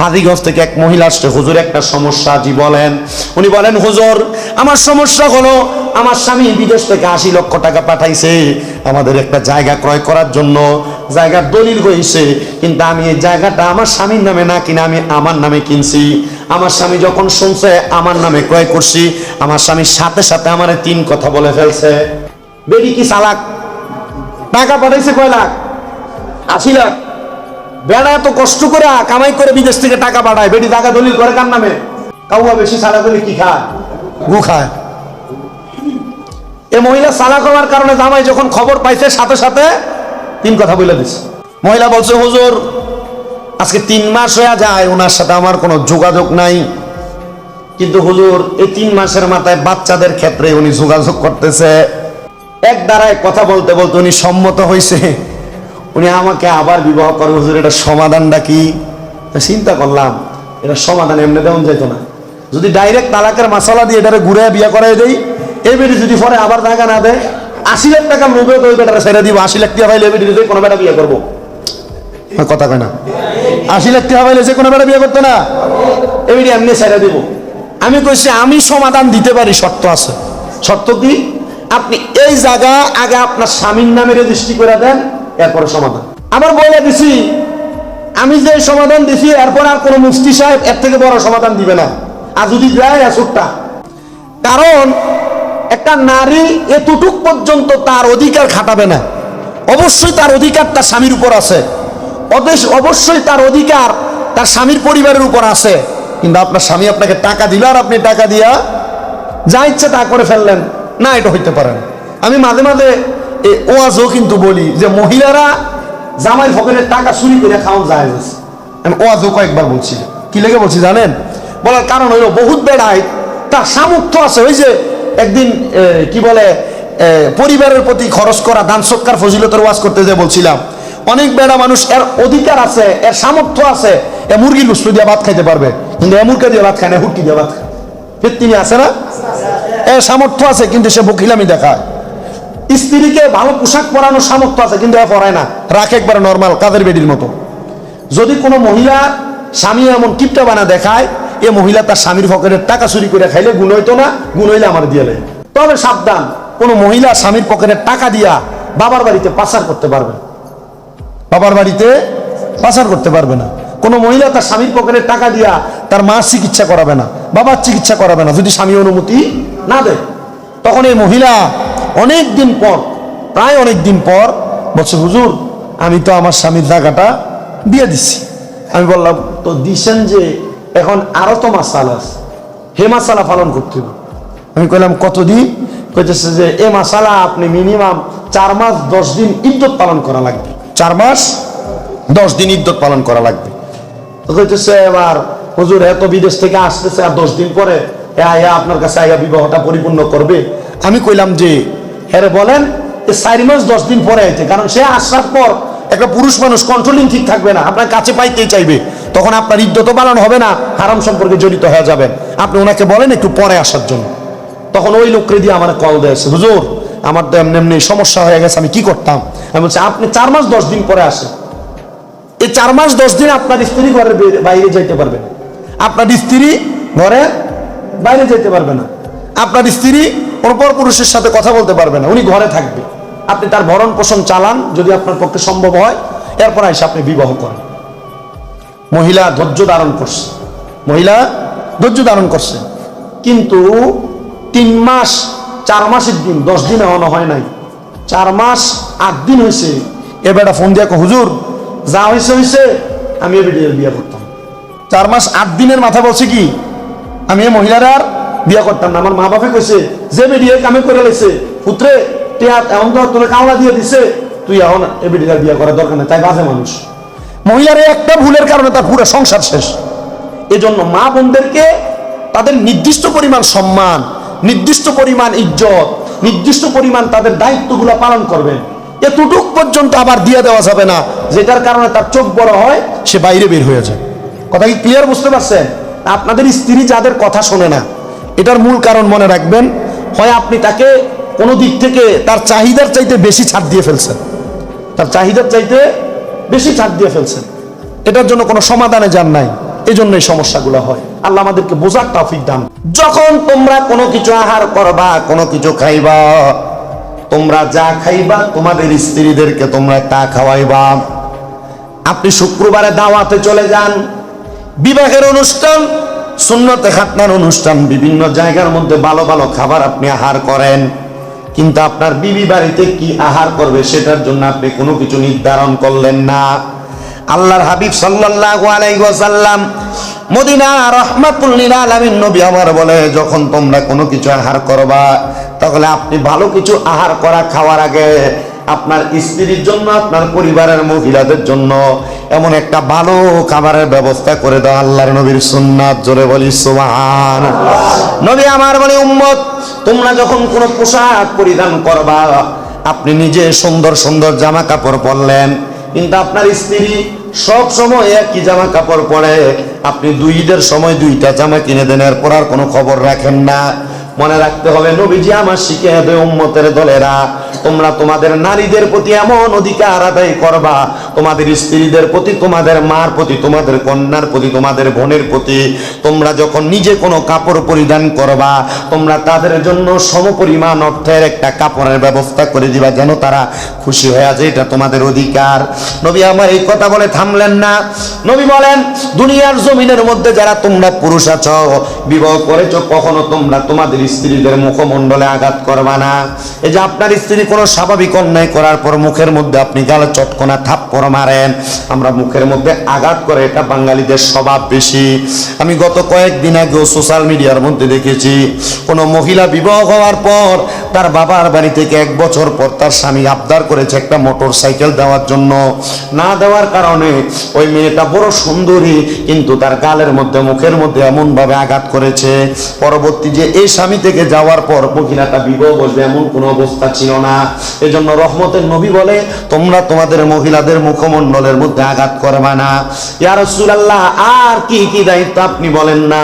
হাদিগঞ্জ থেকে এক মহিলা আসছে, হুজুর, একটা সমস্যা। জি বলেন, উনি বলেন, হুজুর, আমার সমস্যা হলো, আমার স্বামী বিদেশ থেকে আশি লক্ষ টাকা পাঠাইছে। আমাদের একটা জায়গা ক্রয় করার জন্য জায়গার দলিল হয়েছে কিন্তু আমি এই জায়গাটা আমার স্বামীর নামে না কিনে আমি আমার নামে কিনছি। আমার স্বামী যখন শুনছে, আমার নামে ক্রয় করছি, আমার স্বামীর সাথে সাথে আমার তিন কথা বলে ফেলছে। বেরি কি চালাক? টাকা পাঠাইছে কয় লাখ? আশি লাখ? বেড়া এত কষ্ট করে কামাই করে বিদেশ থেকে টাকা পাঠায় বেটি টাকা দলিল করে কার নামে? কাউয়া বেশি সারা দলিল কি খায়? গু খায়। এ মহিলা সালাক হওয়ার কারণে জামাই যখন খবর পাইছে সাথে সাথে তিন কথা বলে দিছে। মহিলা বলছে হুজুর আজকে তিন মাস হয়ে যায় ওনার সাথে আমার কোনো যোগাযোগ নাই। কিন্তু হুজুর এই তিন মাসের মাথায় বাচ্চাদের ক্ষেত্রে উনি যোগাযোগ করতেছে। এক দ্বারায় কথা বলতে বলতে উনি সম্মত হয়েছে উনি আমাকে আবার বিবাহ করে, হুজুর এটা সমাধানটা কি? চিন্তা করলাম এটা সমাধান এমনি দেওয়া যেত না। যদি ডাইরেক্ট তালাকের মশলা দিয়ে এটারে ঘুরে বিয়ে করাই দেই, এই যদি পরে আবার টাকা না দেয়, আশি লাখ টাকা লোভে তো ওই বেটারা ছেড়ে দিব, আশি লাখ টাকা পাইলে বেটি কোনো বেটা বিয়ে করব। কথা কয় না। আশি লাখ টাকা পাইলে যে কোনো বেটা বিয়ে করতো না, এই এমনি ছেড়ে দিব। আমি কইছি, আমি সমাধান দিতে পারি, শর্ত আছে। শর্ত কি? আপনি এই জায়গা আগে আপনার স্বামীর নামে রেজিস্ট্রি করে দেন এরপরে সমাধান। আমার বলে দিছি, আমি যে সমাধান দিছি, এরপর আর কোনো মুফতি সাহেব এর থেকে বড় সমাধান দিবে না। আর যদি দেয় আসুকটা কারণ একটা নারী এতটুক পর্যন্ত তার অধিকার খাটাবে না। অবশ্যই তার অধিকার তার স্বামীর উপর আছে। অবশ্য- অবশ্যই তার অধিকার তার স্বামীর পরিবারের উপর আছে। কিন্তু আপনার স্বামী আপনাকে টাকা দিল আর আপনি টাকা দিয়া যা ইচ্ছে তা করে ফেললেন। না, এটা হইতে পারে না। আমি মাঝে মাঝে এ ওয়াজও কিন্তু বলি যে মহিলারা জামাই ফকেরের টাকা চুরি করে খাওয়ান যায় আমি ওয়াজও কয়েকবার বলছি। কি লেগে বলছি জানেন? বলার কারণ হইল বহুত বেড়ায়, তার সামর্থ্য আছে। ওই যে একদিন কি বলে পরিবারের প্রতি খরচ করা দান সৎকার ফজিলতের ওয়াজ করতে যে বলছিলাম, অনেক বেড়া মানুষ এর অধিকার আছে, এর সামর্থ্য আছে, এ মুরগির লুস্টু দিয়ে ভাত খাইতে পারবে। কিন্তু এ মুরগি দিয়ে ভাত খায় না হুটকি দিয়ে ভাত খায়। তিনি আছে না? এর সামর্থ্য আছে, কিন্তু সে বকিলামি দেখায়। স্ত্রীকে ভালো পোশাক পরানোর সামর্থ্য আছে, কিন্তু এ পরায় না। রাখে একবার নর্মাল কাদের বেডির মতো। যদি কোনো মহিলা স্বামী এমন কিপটা বানা দেখায়, এ মহিলা তার স্বামীর পকেটের টাকা চুরি করে খাইলে গুণ হইতো না, গুণ হইলে আমার দিয়ে। তবে সাবধান, কোনো মহিলা স্বামীর পকেটের টাকা দিয়া বাবার বাড়িতে পাচার করতে পারবে না। বাবার বাড়িতে পাচার করতে পারবে না। কোনো মহিলা তার স্বামীর পকেটের টাকা দিয়া তার মার চিকিৎসা করাবে না, বাবার চিকিৎসা করাবে না, যদি স্বামী অনুমতি না দেয়। তখন এই মহিলা অনেক দিন পর, প্রায় অনেক দিন পর, বলছে, হুজুর, আমি তো আমার স্বামীর টাকাটা দিয়ে দিছি আমি বললাম, তো দিছেন যে এখন আরও তো মাসালা আছে। হে মাসালা পালন করতে হবে। আমি কইলাম কতদিন কইতেছে যে, এ মাসালা আপনি মিনিমাম চার মাস, দশ দিন ইদ্যত পালন করা লাগবে। চার মাস, দশ দিন ইদ্যত পালন করা লাগবে। তো কইতেছে, এবার হুজুর এত বিদেশ থেকে আসতেছে, আর দশ দিন পরে এ আয়া আপনার কাছে আয়া বিবাহটা পরিপূর্ণ করবে। আমি কইলাম যে হ্যাঁ বলেন চার মাস দশ দিন পরে আইতে, কারণ সে আসার পর একটা পুরুষ মানুষ কন্ট্রোলিং ঠিক থাকবে না, আপনার কাছে পাইতেই চাইবে? তখন আপনার ইদ্যত পালন হবে না, হারাম সম্পর্কে জড়িত হয়ে যাবেন আপনি ওনাকে বলেন একটু পরে আসার জন্য। তখন ওই লোকরে দিয়ে আমার কল দিয়েছে, হুজুর, আমার তো এমনি এমনি সমস্যা হয়ে গেছে, আমি কি করতাম? আমি বলছি, আপনি চার মাস দশ দিন পরে আসেন। এই চার মাস দশ দিন আপনার স্ত্রী ঘরের বাইরে যাইতে পারবে। আপনার স্ত্রী ঘরে বাইরে যেতে পারবে না। আপনার স্ত্রী অপর পুরুষের সাথে কথা বলতে পারবে না, উনি ঘরে থাকবে। আপনি তার ভরণ পোষণ চালান, যদি আপনার পক্ষে সম্ভব হয়, এরপর এসে আপনি বিবাহ করেন। মহিলা ধৈর্য ধারণ করছে। মহিলা ধৈর্য ধারণ করছে। কিন্তু তিন মাস, চার মাসের দিন, দশ দিন এখনও হয় নাই। চার মাস, আট দিন হয়েছে এবারটা ফোন দিয়ে হুজুর, যা হয়েছে হয়েছে আমি এবার বিয়ে করতাম। চার মাস, আট দিনের মাথা বলছে কি, আমি এই মহিলার আর বিয়ে করতাম না। আমার মা বাপে কইছে, যে বেরিয়ে কামে করে লেছে, পুত্রে, টিয়া এমন তো তোর কামলা দিয়ে দিছে, তুই এখন এ বেডিয়ার বিয়ে করার দরকার নেই, তাই বাজে মানুষ। মহিলার একটা ভুলের কারণে তার পুরো সংসার শেষ। এজন্য মা বোনদেরকে তাদের নির্দিষ্ট পরিমাণ সম্মান, নির্দিষ্ট পরিমাণ ইজ্জত, নির্দিষ্ট পরিমাণ তাদের দায়িত্বগুলো পালন করবেন। এতটুক পর্যন্ত আবার দিয়ে দেওয়া যাবে না। যেটার কারণে তার চোখ বড় হয়, সে বাইরে বের হয়ে যায়। কথা কি ক্লিয়ার বুঝতে পারছেন? আপনাদের স্ত্রী যাদের কথা শোনে না এটার মূল কারণ মনে রাখবেন, হয় আপনি তাকে কোনো দিক থেকে তার চাহিদার চাইতে বেশি ছাড় দিয়ে ফেলছেন। তার চাহিদার চাইতে বেশি ছাড় দিয়ে ফেলছেন। এটার জন্য কোনো সমাধানে যান নাই। এই জন্য এই সমস্যাগুলো হয়। আল্লাহ আমাদেরকে বোঝার তৌফিক দান। যখন তোমরা কোনো কিছু আহার করবা, কোনো কিছু খাইবা, তোমরা যা খাইবা, তোমাদের স্ত্রীদেরকে তোমরা তা খাওয়াইবা। আপনি শুক্রবারে দাওয়াতে চলে যান। বিবাহের অনুষ্ঠান সুন্নতে খাতনার অনুষ্ঠান, বিভিন্ন জায়গার মধ্যে ভালো ভালো খাবার আপনি আহার করেন। কিন্তু আপনার বিবি বাড়িতে কি আহার করবে সেটার জন্য আপনি কোনো কিছু নির্ধারণ করলেন না। আল্লাহর হাবিব সাল্লাল্লাহু মদিনা রহমাতুল আলামিন নবী আমার বলে, যখন তোমরা কোনো কিছু আহার করবা, তাহলে আপনি ভালো কিছু আহার করা খাওয়ার আগে আপনার স্ত্রীর জন্য, আপনার পরিবারের মহিলাদের জন্য এমন একটা ভালো খাবারের ব্যবস্থা করে দাও। আল্লাহর নবীর সুন্নাত জোরে বলি, সুবহান। নবী আমার বলে, উম্মত, তোমরা যখন কোনো পোশাক পরিধান করবা, আপনি নিজে সুন্দর সুন্দর জামা কাপড় পরলেন। কিন্তু আপনার স্ত্রী সব সময় একই জামা কাপড় পরে, আপনি দুই ঈদের সময় দুইটা জামা কিনে দেন, এরপর আর কোনো খবর রাখেন না। মনে রাখতে হবে, নবীজি আমার শিখে হবে উম্মতের দলেরা। তোমরা তোমাদের নারীদের প্রতি এমন অধিকার আদায় করবা, তোমাদের স্ত্রীদের প্রতি, তোমাদের মার প্রতি, তোমাদের কন্যার প্রতি, তোমাদের বোনের প্রতি। তোমরা যখন নিজে কোনো কাপড় পরিধান করবা, তোমরা তাদের জন্য সমপরিমাণ অর্থের একটা কাপড়ের ব্যবস্থা করে দিবা যেন তারা খুশি হয়ে আছে এটা তোমাদের অধিকার। নবী আমার এই কথা বলে থামলেন না। নবী বলেন, দুনিয়ার জমিনের মধ্যে যারা তোমরা পুরুষ আছো, বিবাহ করেছ, কখনো তোমরা তোমাদের স্ত্রীদের মুখমণ্ডলে আঘাত করবা না। এই যে আপনার স্ত্রী কোনো স্বাভাবিক অন্যায় করার পর মুখের মধ্যে আপনি গালে চটকনা থাপ্পড় মারেন, আমরা মুখের মধ্যে আঘাত করে, এটা বাঙালিদের স্বভাব বেশি। আমি গত কয়েকদিন আগেও সোশ্যাল মিডিয়ার মধ্যে দেখেছি, কোনো মহিলা বিবাহ হওয়ার পর তার বাবার বাড়ি থেকে এক বছর পর তার স্বামী আবদার করেছে একটা মোটর সাইকেল দেওয়ার জন্য। না দেওয়ার কারণে ওই মেয়েটা বড় সুন্দরী, কিন্তু তার গালের মধ্যে, মুখের মধ্যে এমন ভাবে আঘাত করেছে। পরবর্তী যে এই স্বামী থেকে যাওয়ার পর মহিলাটা বিবাহ বসবে এমন কোনো অবস্থা ছিল না। এজন্য রহমতের নবী বলে, তোমরা তোমাদের মহিলাদের মুখমণ্ডলের মধ্যে আঘাত করবে না। ইয়া রাসূলুল্লাহ, আর কি কি দায়িত্ব আপনি বলেন না।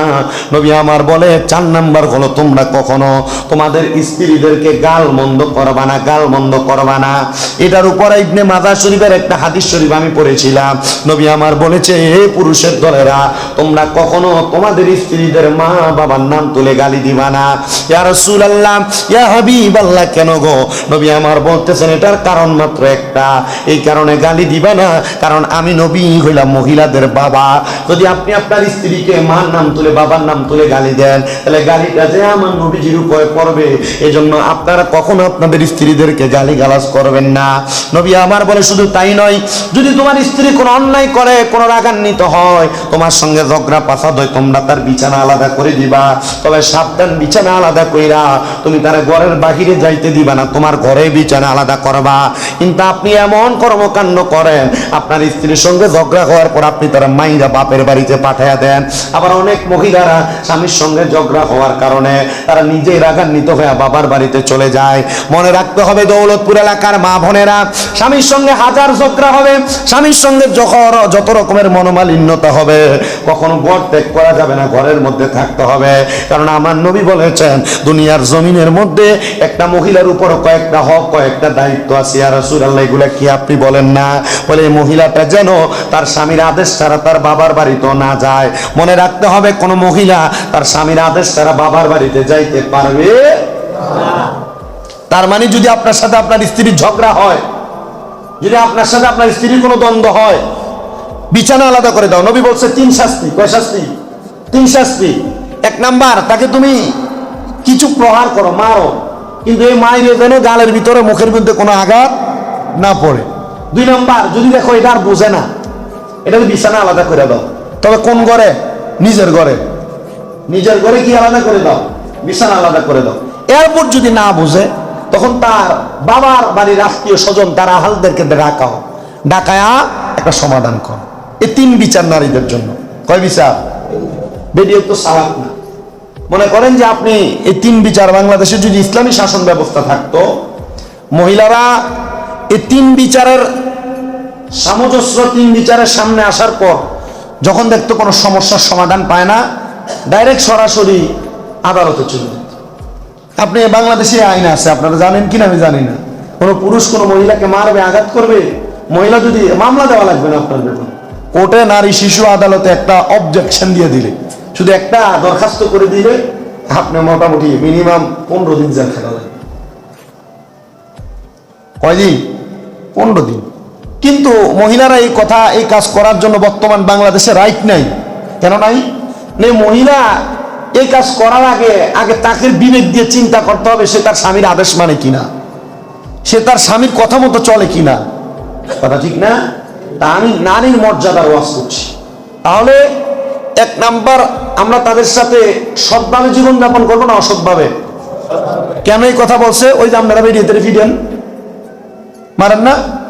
নবী আমার বলে, চার নাম্বার হলো তোমরা কখনো তোমাদের স্ত্রীদেরকে গাল মন্দ করবা না গাল মন্দ করবা না। এটার উপরে ইবনে মাজার শরীফের একটা হাদিস শরীফ আমি পড়েছিলাম। নবী আমার বলেছে, হে পুরুষের দলেরা, তোমরা কখনো তোমাদের স্ত্রীদের মা বাবার নাম তুলে গালি দিবা না। ইয়া রাসূলুল্লাহ, ইয়া হাবিবাল্লাহ, কেন গো? নবী আমার বলতেছেন, এটার কারণ মাত্র একটা। এই কারণে গালি দিবা না, কারণ আমি নবী হইলাম, মহিলাদের বাবা। যদি আপনি আপনার স্ত্রীকে মার নাম তুলে, বাবার নাম তুলে গালি দেন, তাহলে গালিটা যে আমার নবীজির উপরে পড়বে, এজন্য আপনারা কখনো আপনাদের স্ত্রীদেরকে গালি গালাজ করবেন না। নবী আমার বলে, শুধু তাই নয়, যদি তোমার স্ত্রী কোনো অন্যায় করে, কোনো রাগান্বিত হয়, তোমার সঙ্গে পাসাদ হয়, তোমরা তার বিছানা আলাদা করে দিবা। তবে সাবধান, বিছানা আলাদা কইরা তুমি তার ঘরের বাহিরে যাইতে দিবা না, তোমার ঘরে বিছানা আলাদা করবা। কিন্তু আপনি এমন কর্মকাণ্ড করেন, আপনার স্ত্রীর সঙ্গে ঝগড়া হওয়ার পর আপনি তারা মাইরা বাপের বাড়িতে পাঠাইয়া দেন। আবার অনেক মহিলারা স্বামীর সঙ্গে ঝগড়া হওয়ার কারণে তারা নিজেই রাগান্বিত হয়ে বাবার বাড়িতে চলে যায়। মনে রাখতে হবে দৌলতপুর এলাকার মা বোনেরা, স্বামীর সঙ্গে হাজার ঝগড়া হবে, স্বামীর সঙ্গে যখন যত রকমের মনোমালিন্যতা হবে, কখনো ঘর ত্যাগ করা যাবে না, ঘরের মধ্যে থাকতে হবে। কারণ আমার নবী বলেছেন দুনিয়ার জমিনের মধ্যে একটা মহিলার উপর কয়েকটা হক, কয়েকটা দায়িত্ব আছে। আর রাসূল আল্লাহ এগুলা কি আপনি বলেন না? বলে এই মহিলাটা যেন তার স্বামীর আদেশ ছাড়া তার বাবার বাড়িতে না যায়। মনে রাখতে হবে, কোনো মহিলা তার স্বামীর আদেশ ছাড়া বাবার বাড়িতে যাইতে পারবে তার মানে যদি আপনার সাথে আপনার স্ত্রীর ঝগড়া হয়, যদি আপনার সাথে আপনার স্ত্রীর কোনো দ্বন্দ্ব হয়, বিছানা আলাদা করে দাও। নবী বলছে, তিন শাস্তি। কয় শাস্তি? তিন শাস্তি। এক নাম্বার, তাকে তুমি কিছু প্রহার করো, মারো। কিন্তু এই মায়ের যেন গালের ভিতরে মুখের মধ্যে কোনো আঘাত না পড়ে। দুই নম্বর, যদি দেখো এটা আর বোঝে না, এটা বিছানা আলাদা করে দাও। তবে কোন ঘরে? নিজের ঘরে। নিজের ঘরে কি আলাদা করে দাও? বিছানা আলাদা করে দাও। এরপর যদি না বুঝে, তখন তার বাবার বাড়ির রাষ্ট্রীয় স্বজন, তার আহালদেরকে ডাকাও। ডাকায়া একটা সমাধান কর। এই তিন বিচার নারীদের জন্য। কয় বিচার? বেরিয়ে তো সালাক না। মনে করেন যে আপনি এই তিন বিচার বাংলাদেশে যদি ইসলামী শাসন ব্যবস্থা থাকতো, মহিলারা এই তিন বিচারের সামঞ্জস্য তিন বিচারের সামনে আসার পর যখন দেখতো কোনো সমস্যার সমাধান পায় না, ডাইরেক্ট সরাসরি আদালতে চলে আপনি বাংলাদেশে আইন আছে, আপনারা জানেন কিনা আমি জানি না। কোনো পুরুষ কোনো মহিলাকে মারবে, আঘাত করবে, মহিলা যদি মামলা দেওয়া লাগবে না আপনার বেতন কোর্টে নারী শিশু আদালতে একটা অবজেকশন দিয়ে দিলে। শুধু একটা দরখাস্ত করে দিলে আপনি মোটামুটি মিনিমাম পনেরো দিন জেল খাটা লাগবে কয়দিন পনেরো দিন। কিন্তু মহিলারা এই কথা এই কাজ করার জন্য বর্তমান বাংলাদেশে রাইট নাই। কেন নাই মহিলা এই কাজ করার আগে আগে তাকে বিবেক দিয়ে চিন্তা করতে হবে সে তার স্বামীর আদেশ মানে কিনা? সে তার স্বামীর কথা মতো চলে কিনা? কথা ঠিক না? তা আমি নারীর মর্যাদার ওয়াজ করছি। তাহলে এক নাম্বার আমরা তাদের সাথে সৎভাবে জীবনযাপন করব না অসৎভাবে? কেন এই কথা বলছে? ওই যে আপনারা বেরিয়ে ফিরেন মারেন না।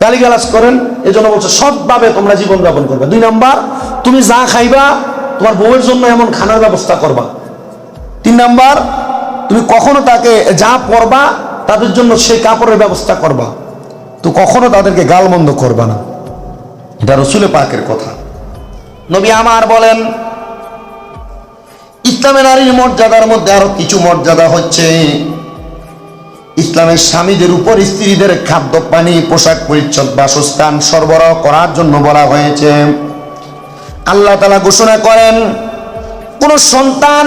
গালিগালাজ করেন, এজন্য বলছে সৎভাবে তোমরা জীবন যাপন করবে। দুই নাম্বার, তুমি যা খাইবা, তোমার বউয়ের জন্য এমন খানার ব্যবস্থা করবা। তিন নাম্বার, তুমি কখনো তাকে যা পরবা, তাদের জন্য সেই কাপড়ের ব্যবস্থা করবা। তো কখনো তাদেরকে গাল গালমন্দ করবা না। এটা রসুলে পাকের কথা। নবী আমার বলেন, ইসলামের নারীর মর্যাদার মধ্যে আরও কিছু মর্যাদা হচ্ছে। ইসলামের স্বামীদের উপর স্ত্রীদের খাদ্য, পানি, পোশাক, পরিচ্ছদ, বাসস্থান সরবরাহ করার জন্য বলা হয়েছে। আল্লাহ তালা ঘোষণা করেন, কোন সন্তান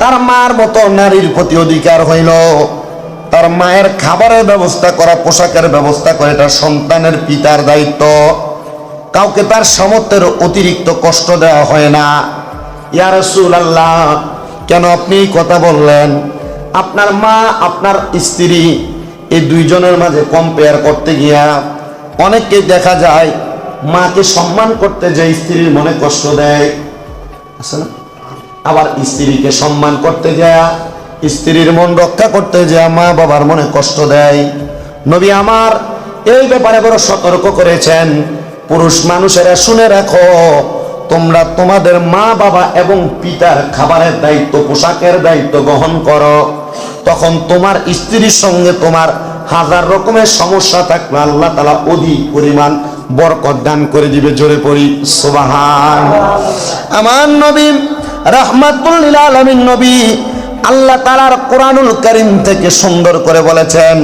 তার মার মতো নারীর প্রতি অধিকার হইল। তার মায়ের খাবারের ব্যবস্থা করা, পোশাকের ব্যবস্থা করে, এটা সন্তানের পিতার দায়িত্ব। কাউকে তার সমর্থের অতিরিক্ত কষ্ট দেওয়া হয় না। ইয়া রাসূলুল্লাহ, কেন আপনি কথা বললেন? আপনার মা, আপনার স্ত্রী এই দুইজনের মাঝে কম্পেয়ার করতে গিয়া অনেককে দেখা যায় মাকে সম্মান করতে যে স্ত্রীর মনে কষ্ট দেয়। আবার স্ত্রীকে সম্মান করতে যায়, স্ত্রীর মন রক্ষা করতে যায়, মা বাবার মনে কষ্ট দেয়। নবী আমার এই ব্যাপারে বড় সতর্ক করেছেন। পুরুষ মানুষেরা শুনে রাখো, তোমরা তোমাদের মা বাবা এবং পিতার খাবারের দায়িত্ব, পোশাকের দায়িত্ব গ্রহণ করো। তখন তোমার স্ত্রীর সঙ্গে তোমার হাজার রকমের সমস্যা থাকলে আল্লাহ তালা অধিক পরিমাণ বরকত দান করে দিবে, জোরে পড়ি, সোবাহান। আমার নবী রহমাতুল্লিল আলমিন নবী, আল্লাহ তালার কোরআনুল করিম থেকে সুন্দর করে বলেছেন,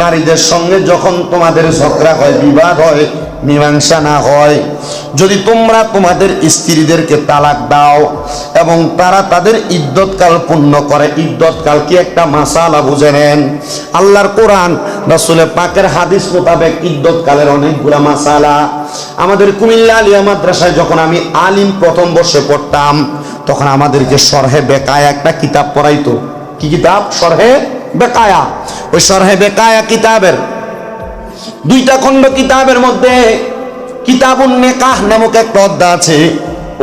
নারীদের সঙ্গে যখন তোমাদের ঝগড়া হয়, বিবাদ হয় মীমাংসা না হয়। যদি তোমরা তোমাদের স্ত্রীদেরকে তালাক দাও এবং তারা তাদের ইদ্যৎকাল পূর্ণ করে ইদ্যৎকাল কি একটা মাসালা বুঝে নেন? আল্লাহর কোরআন, রসুলের পাকের হাদিস মোতাবেক ইদ্যৎকালের অনেকগুলা মাসালা। আমাদের কুমিল্লা আলিয়া মাদ্রাসায় যখন আমি আলিম প্রথম বর্ষে পড়তাম, তখন আমাদেরকে সরহে বেকায় একটা কিতাব পড়াইতো। কি কিতাব? সরহে বেকায়া। ওই সরহে বেকায়া কিতাবের দুইটা খণ্ড কিতাবের মধ্যে কিতাবুন নেকাহ নামক একটা অধ্যায় আছে।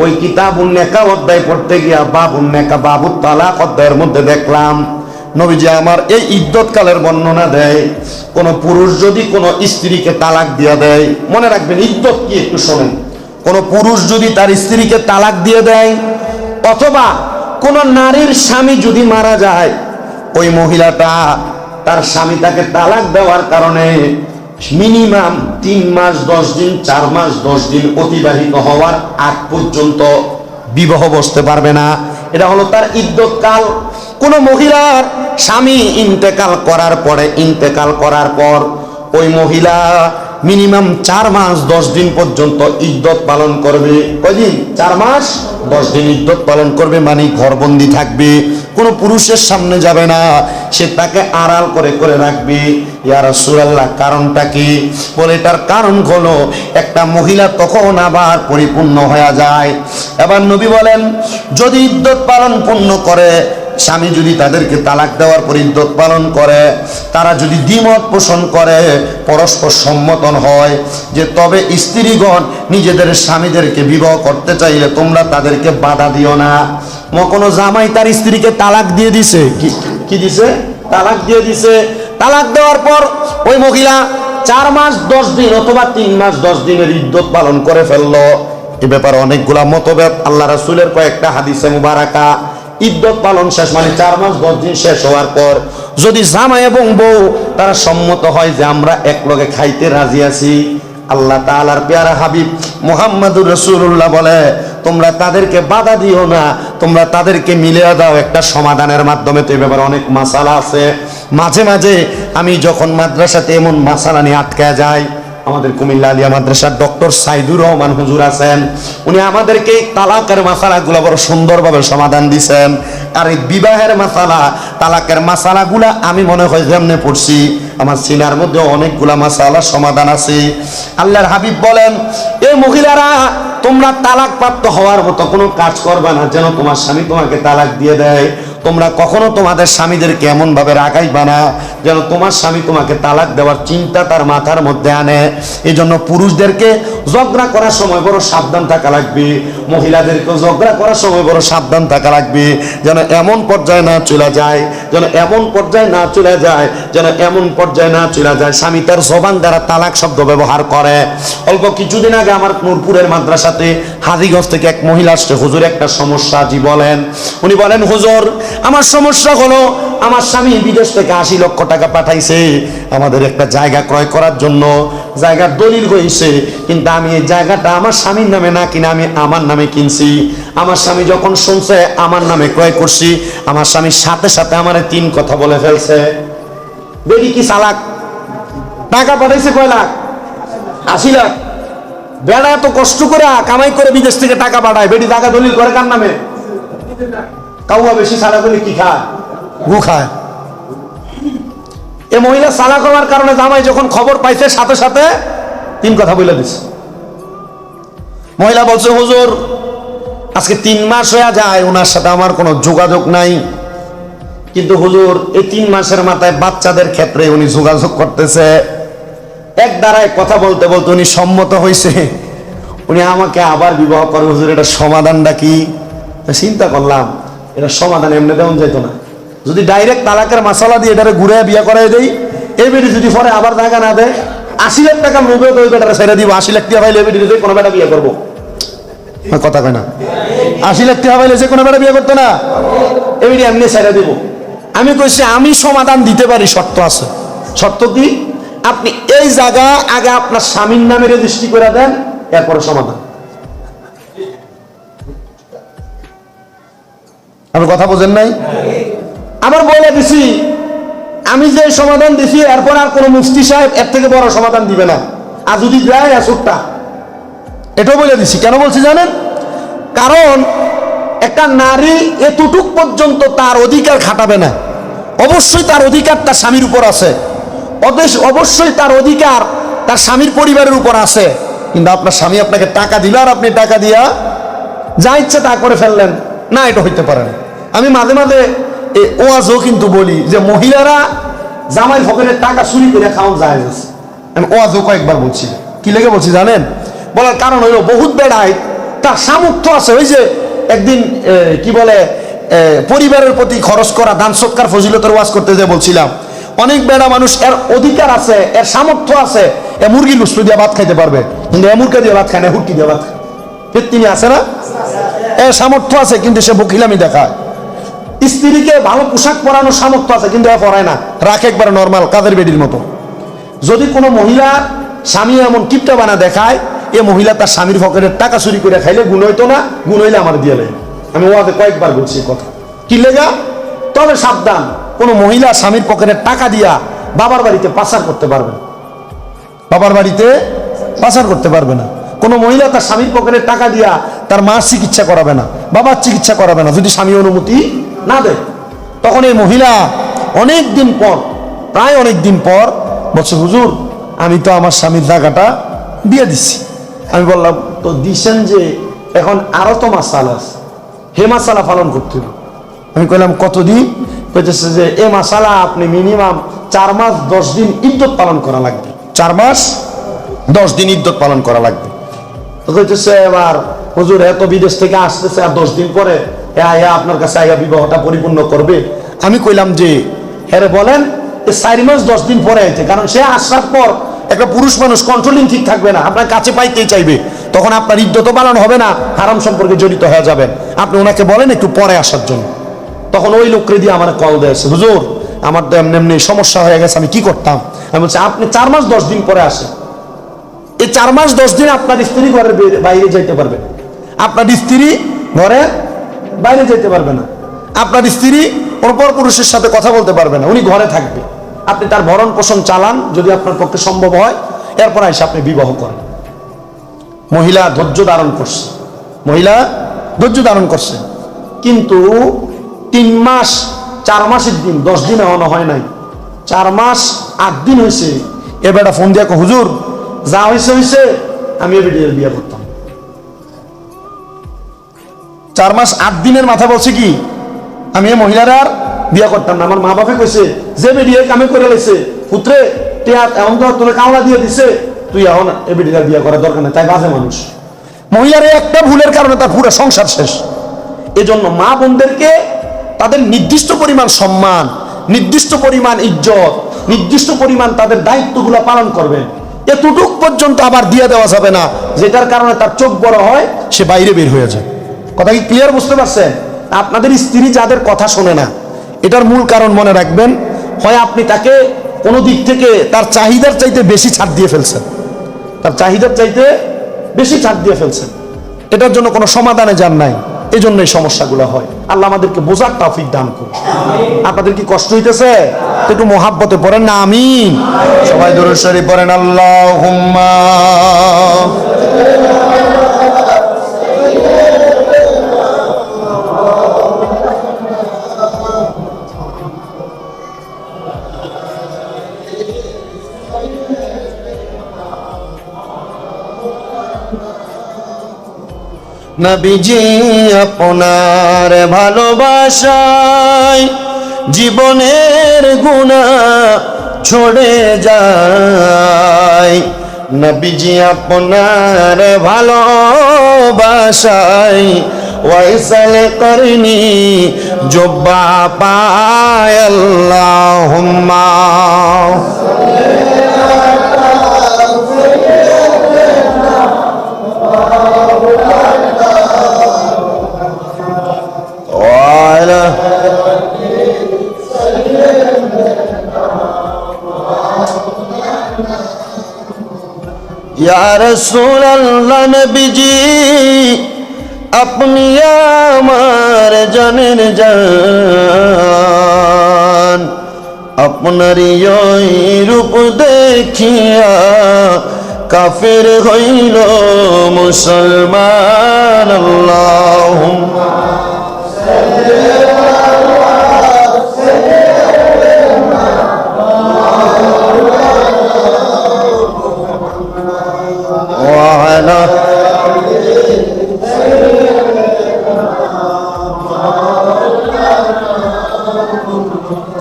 ওই কিতাবুন নেকা অধ্যায় পড়তে গিয়া বাবুন নেকা বাবু তালাক অধ্যায়ের মধ্যে দেখলাম, নবীজি আমার এই ইদ্যত কালের বর্ণনা দেয়, কোন পুরুষ যদি কোনো স্ত্রীকে তালাক দিয়া দেয়, মনে রাখবেন ইদ্যত কি একটু শোনেন, কোন পুরুষ যদি তার স্ত্রীকে তালাক দিয়ে দেয়, অথবা কোন নারীর স্বামী যদি মারা যায়, ওই মহিলাটা তার স্বামী তাকে তালাক দেওয়ার কারণে মিনিমাম তিন মাস, দশ দিন, চার মাস, দশ দিন অতিবাহিত হওয়ার আগ পর্যন্ত বিবাহ বসতে পারবে না। এটা হলো তার ইদ্যত কাল কোন মহিলার স্বামী ইন্তেকাল করার পরে, ইন্তেকাল করার পর ওই মহিলা মিনিমাম চার মাস, দশ দিন পর্যন্ত ইদ্যত পালন করবে। কয়দিন? চার মাস, দশ দিন ইদ্যত পালন করবে মানে ঘরবন্দি থাকবে। কোনো পুরুষের সামনে যাবে না। সে তাকে আড়াল করে করে রাখবে। কারণটা কি? বলে, এটার কারণ হলো, একটা মহিলা তখন আবার পরিপূর্ণ হয়ে যায়। এবার নবী বলেন, যদি ইদ্যত পালন পূর্ণ করে, স্বামী যদি তাদেরকে তালাক দেওয়ার পর ইদ্যত পালন করে, তারা যদি দ্বিমত পোষণ করে, পরস্পর সম্মতন হয়, যে তবে স্ত্রীগণ নিজেদের স্বামীদেরকে বিবাহ করতে চাইলে তোমরা তাদেরকে বাধা দিও না। কোনো জামাই তার স্ত্রীকে তালাক দিয়ে দিছে? কি দিছে? তালাক দিয়ে দিছে। তালাক দেওয়ার পর ওই মহিলা চার মাস, দশ দিন অথবা তিন মাস, দশ দিনের ইদ্যত পালন করে ফেলল। এ ব্যাপারে অনেকগুলা মতভেদ। আল্লাহ রাসুলের কয়েকটা হাদিসে মুবারাকা। ইদ্যত পালন শেষ মানে চার মাস, দশ দিন শেষ হওয়ার পর যদি জামাই এবং বউ, তারা সম্মত হয় যে আমরা এক লগে খাইতে রাজি আছি, আল্লাহ তাআলার পেয়ারা হাবিব মুহাম্মাদুর রসুল্লাহ বলে, তোমরা তাদেরকে বাধা দিও না, তোমরা তাদেরকে মিলিয়ে দাও, একটা সমাধানের মাধ্যমে। তো এ ব্যাপারে অনেক মাসালা আছে। মাঝে মাঝে আমি যখন মাদ্রাসাতে এমন মাসালা নিয়ে আটকা যায় আমাদের কুমিল্লা আলিয়া মাদ্রাসার ডক্টর সাইদুর রহমান হুজুর আছেন, উনি আমাদেরকে তালাকের মাসালাগুলো বড় সুন্দরভাবে সমাধান দিছেন। আর এই বিবাহের মাসালা, তালাকের মাসালাগুলা আমি মনে হয় যেমনে পড়ছি, আমার সিনার মধ্যে অনেকগুলা মাসালার সমাধান আছে। আল্লাহর হাবিব বলেন এই মহিলারা, তোমরা তালাক প্রাপ্ত হওয়ার মতো কোনো কাজ করবে না, যেন তোমার স্বামী তোমাকে তালাক দিয়ে দেয়। তোমরা কখনো তোমাদের স্বামীদেরকে এমন ভাবে রাগাইবা না? যেন তোমার স্বামী তোমাকে তালাক দেওয়ার চিন্তা তার মাথার মধ্যে আনে। এই জন্য পুরুষদেরকে ঝগড়া করার সময় বড় সাবধান থাকা লাগবে। মহিলাদেরকেও ঝগড়া করার সময় বড় সাবধান থাকা লাগবে। যেন এমন পর্যায়ে না চলে যায়, যেন এমন পর্যায়ে না চলে যায়, যেন এমন পর্যায়ে না চলে যায়। স্বামী তার জবান দ্বারা তালাক শব্দ ব্যবহার করে। অল্প কিছুদিন আগে আমার নূরপুরের মাদ্রাসাতে হাজিগঞ্জ থেকে এক মহিলা আসছে। হুজুর, একটা সমস্যা জি বলেন। উনি বলেন, হুজুর, আমার সমস্যা হলো, আমার স্বামী বিদেশ থেকে আশি লক্ষ টাকা পাঠাইছে, আমাদের একটা জায়গা ক্রয় করার জন্য। জায়গার দলিল হয়েছে কিন্তু আমি এই জায়গাটা আমার স্বামীর নামে না কিনে আমি আমার নামে কিনছি। আমার স্বামী যখন শুনছে, আমার নামে ক্রয় করছি, আমার স্বামীর সাথে সাথে আমার তিন কথা বলে ফেলছে। বেরি কি চালাক? টাকা পাঠাইছে কয় লাখ? আশি লাখ। বেড়া এত কষ্ট করে কামাই করে বিদেশ থেকে টাকা পাঠায়। বেটি টাকা দলিল করে কার নামে? কাউয়া বেশি সালা করলে কি খায়? গু খায়। এ মহিলা সালাক হওয়ার কারণে জামাই যখন খবর পাইছে, সাথে সাথে তিন কথা বলে দিছে। মহিলা বলছে, হুজুর, আজকে তিন মাস হয়ে যায় ওনার সাথে আমার কোনো যোগাযোগ নাই। কিন্তু হুজুর, এই তিন মাসের মাথায় বাচ্চাদের ক্ষেত্রে উনি যোগাযোগ করতেছে। এক দ্বারায় কথা বলতে বলতে উনি সম্মত হয়েছে উনি আমাকে আবার বিবাহ করে, হুজুর, এটা সমাধানটা কি? চিন্তা করলাম, এটা সমাধান এমনি দেওয়া যেত না। যদি ডাইরেক্ট তালাকের মশলা দিয়ে এটারে ঘুরে বিয়ে করাই দেই এই বেটি যদি পরে আবার টাকা না দেয়, আশি লাখ টাকা লোভে তো ওই বেটারে দিব। আশি লাখ টাকা পাইলে বেটি কোনো বেটা বিয়ে করব। কথা কয় না। আশি লাখ টাকা পাইলে যে কোনো বেটা বিয়ে করতো না এই এমনি ছেড়ে দিব। আমি কইছি, আমি সমাধান দিতে পারি, শর্ত আছে। শর্ত কি? আপনি এই জায়গা আগে আপনার স্বামীর নামে রেজিস্ট্রি করে দেন, এরপরে সমাধান। আপনি কথা বোঝেন নাই? আবার বলে দিছি, আমি যে সমাধান দিছি, এরপর আর কোনো মুফতি সাহেব এর থেকে বড় সমাধান দিবে না। আর যদি দেয় আসুকটা এটাও বলে দিছি। কেন বলছি জানেন? কারণ একটা নারী এতটুক পর্যন্ত তার অধিকার খাটাবে না। অবশ্যই তার অধিকার তার স্বামীর উপর আছে। অবশ্যই তার অধিকার তার স্বামীর পরিবারের উপর আছে। কিন্তু আপনার স্বামী আপনাকে টাকা দিল আর আপনি টাকা দিয়া যা ইচ্ছে তা করে ফেললেন। না, এটা হইতে পারে না। আমি মাঝে মাঝে ওয়াজও কিন্তু বলি যে মহিলারা জামাই ফকরের টাকা চুরি করে খাওয়ান যায় আমি ওয়াজও কয়েকবার বলছি। কি লেগে বলছি জানেন? বলার কারণ হইল বহুত বেড়ায়, তার সামর্থ্য আছে। ওই যে একদিন কি বলে পরিবারের প্রতি খরচ করা দান সৎকার ফজিলতের ওয়াজ করতে যে বলছিলাম, অনেক বেড়া মানুষ এর অধিকার আছে, এর সামর্থ্য আছে, এ মুরগি লুস্টু দিয়ে ভাত খাইতে পারবে। কিন্তু এ মুরগি দিয়ে ভাত খায় না হুটকি দিয়ে ভাত খায়। আছে না? এর সামর্থ্য আছে, কিন্তু সে বকিলামি দেখায়। স্ত্রীকে ভালো পোশাক পরানোর সামর্থ্য আছে, কিন্তু পরায় না। রাখে একবার নর্মাল কাদের বেডির মতো। যদি কোনো মহিলা স্বামী এমন কিপটা বানা দেখায়, এ মহিলা তার স্বামীর পকেটের টাকা চুরি করে খাইলে গুণ হইতো না, গুণ হইলে আমার দিয়ে নেই আমি ওয়াদে কয়েকবার বলছি কথা। কি লেগা? তবে সাবধান, কোনো মহিলা স্বামীর পকেটের টাকা দিয়া বাবার বাড়িতে পাচার করতে পারবে না। বাবার বাড়িতে পাচার করতে পারবে না। কোনো মহিলা তার স্বামীর পকেটের টাকা দিয়া তার মার চিকিৎসা করাবে না, বাবার চিকিৎসা করাবে না। যদি স্বামী অনুমতি না দেয়। তখন এই মহিলা অনেক দিন পর প্রায় অনেক দিন পর বলছে হুজুর আমি তো আমার স্বামীর টাকাটা দিয়ে দিছি। আমি বললাম তো দিছেন যে এখন আরও তো মাসালা আছে। হে মাসালা পালন করতে হবে। আমি কইলাম কতদিন? কইতেছে যে এ মাসালা আপনি মিনিমাম চার মাস দশ দিন ইদ্যত পালন করা লাগবে। চার মাস দশ দিন ইদ্যত পালন করা লাগবে। তো কইতেছে এবার হুজুর এত বিদেশ থেকে আসতেছে আর দশ দিন পরে আয়া আপনার কাছে আয়া বিবাহটা পরিপূর্ণ করবে। আমি কইলাম যে হ্যাঁ বলেন চারি মাস দশ দিন পরে আইতে কারণ সে আসার পর একটা পুরুষ মানুষ কন্ট্রোলিং ঠিক থাকবে না, আপনার কাছে পাইতেই চাইবে। তখন আপনার ইদ্যত পালন হবে না, হারাম সম্পর্কে জড়িত হয়ে যাবেন। আপনি ওনাকে বলেন একটু পরে আসার জন্য। তখন ওই লোকরে দিয়ে আমার কল দিয়েছে হুজুর, আমার তো এমনি এমনি সমস্যা হয়ে গেছে, আমি কি করতাম? আমি বলছি, আপনি চার মাস দশ দিন পরে আসেন। এই চার মাস দশ দিন আপনার স্ত্রী ঘরের বাইরে যাইতে পারবে। আপনার স্ত্রী ঘরে বাইরে যেতে পারবে না। আপনার স্ত্রী অপর পুরুষের সাথে কথা বলতে পারবে না, উনি ঘরে থাকবে। আপনি তার ভরণ পোষণ চালান, যদি আপনার পক্ষে সম্ভব হয়, এরপর এসে আপনি বিবাহ করেন। মহিলা ধৈর্য ধারণ করছে। মহিলা ধৈর্য ধারণ করছে। কিন্তু তিন মাস, চার মাসের দিন, দশ দিন এখনও হয় নাই। চার মাস, আট দিন হয়েছে এ বেটা ফোন দিয়ে হুজুর, যা হয়েছে হয়েছে আমি এ বিয়ে করতাম। চার মাস আট দিনের মাথা বলছে কি? আমি এই মহিলার আর বিয়ে করতাম না। আমার মা বাপে কইছে, যে বেডিয়ে কামে করে লাইছে পুত্রে, টিয়া, এমন তো তোর কামলা দিয়ে দিছে, তুই এখন এ বেডিটার বিয়ে করার দরকার নেই। তাই বাজে মানুষ। মহিলার একটা ভুলের কারণে তার পুরো সংসার শেষ। এজন্য মা বোনদেরকে তাদের নির্দিষ্ট পরিমাণ সম্মান, নির্দিষ্ট পরিমাণ ইজ্জত, নির্দিষ্ট পরিমাণ তাদের দায়িত্বগুলো পালন করবেন এতটুক পর্যন্ত আবার দিয়ে দেওয়া যাবে না। যেটার কারণে তার চোখ বড় হয়, সে বাইরে বের হয়ে যায়। কথা কি ক্লিয়ার বুঝতে পারছেন? আপনাদের স্ত্রী যাদের কথা শোনে না, এটার মূল কারণ মনে রাখবেন, হয় আপনি তাকে কোনো দিক থেকে তার চাহিদার চাইতে বেশি ছাড় দিয়ে ফেলছেন, তার চাহিদার চাইতে বেশি ছাড় দিয়ে ফেলছেন। এটার জন্য কোনো সমাধানে যান নাই এই জন্য এই সমস্যাগুলো হয়। আল্লাহ আমাদেরকে বোঝার তাফিক দান করুন। আপনাদের কি কষ্ট হইতেছে? একটু মহাব্বতে পড়েন না আমি সবাই দরুদ শরীফ পড়েন আল্লাহ নবীজি আপনার ভালোবাসায় জীবনের গুণা ছড়ে যায়। নবীজি আপনার ভালোবাসায় ওয়াইসাল করনি জব্বা পায় ইয়ারসুল্লাহ নবীজি আপনি আমার জানেন জান। আপনার ওই রূপ দেখিয়া কাফের হইল মুসলমান। আল্লাহ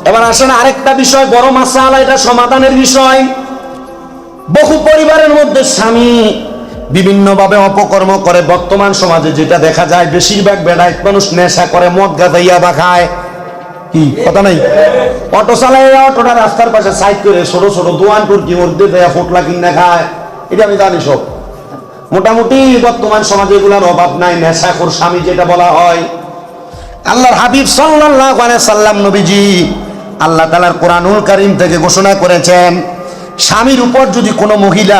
এবার আসেন আরেকটা বিষয়, বড় মাসালা, এটা সমাধানের বিষয়। বহু পরিবারের মধ্যে স্বামী বিভিন্নভাবে অপকর্ম করে। বর্তমান সমাজে যেটা দেখা যায়, বেশিরভাগ বেড়াইত মানুষ নেশা করে, মদ গাজাইয়া বা খায়। কি? কথা নাই? অটো চালায়, অটোটা রাস্তার পাশে সাইড করে ছোট ছোট দোয়ান টুরকি মধ্যে দেয়া ফোটলা কিনা খায়। এটা আমি জানি সব। মোটামুটি বর্তমান সমাজে এগুলার অভাব নাই, নেশাখোর স্বামী যেটা বলা হয়। আল্লাহর হাবিব সাল্লাল্লাহু সাল্লাম নবীজি আল্লাহ তাআলার কোরআনুল কারীম থেকে ঘোষণা করেছেন, স্বামীর উপর যদি কোনো মহিলা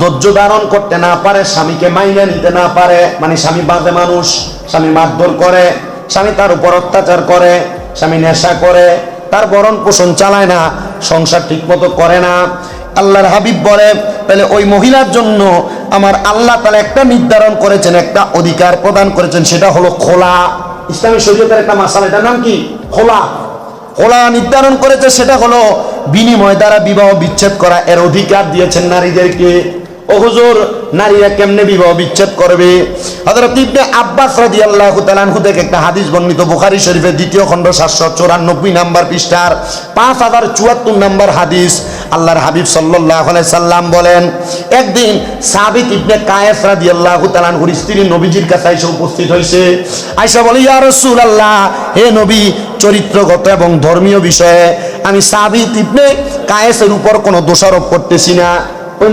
ধৈর্য ধারণ করতে না পারে, স্বামীকে মাইনে নিতে না পারে মানে স্বামী বাঁধে মানুষ, স্বামী মারধর করে, স্বামী তার উপর অত্যাচার করে, স্বামী নেশা করে, তার বরণ পোষণ চালায় না, সংসার ঠিকমতো করে না আল্লাহর হাবিব বলে, তাহলে ওই মহিলার জন্য আমার আল্লাহ তাহলে একটা নির্ধারণ করেছেন, একটা অধিকার প্রদান করেছেন, সেটা হলো খোলা। ইসলামী শরীয়তের একটা মাসাল, এটার নাম কি? খোলা। খোলা নির্ধারণ করেছে, সেটা হলো বিনিময় দ্বারা বিবাহ বিচ্ছেদ করা, এর অধিকার দিয়েছেন নারীদেরকে। ও হুজুর, নারীরা কেমনে বিবাহ বিচ্ছেদ করবে? হযরত ইবনে আব্বাস রাদিয়াল্লাহু তাআলা আনহু থেকে একটা হাদিস বর্ণিত, বুখারী শরীফের দ্বিতীয় খণ্ড 794 নাম্বার পৃষ্ঠার 5074 নাম্বার হাদিস। আল্লাহর হাবিব সাল্লাহ সাল্লাম বলেন, একদিন সাবিত ইবনে কায়েস রাদি আল্লাহ তালানহুর স্ত্রী নবীজির কাছে এসে উপস্থিত হয়েছে আইসা বলে, ইয়া রসুল আল্লাহ হে নবী, চরিত্রগত এবং ধর্মীয় বিষয়ে আমি সাবিত ইবনে কায়েসের উপর কোনো দোষারোপ করতেছি না। ওই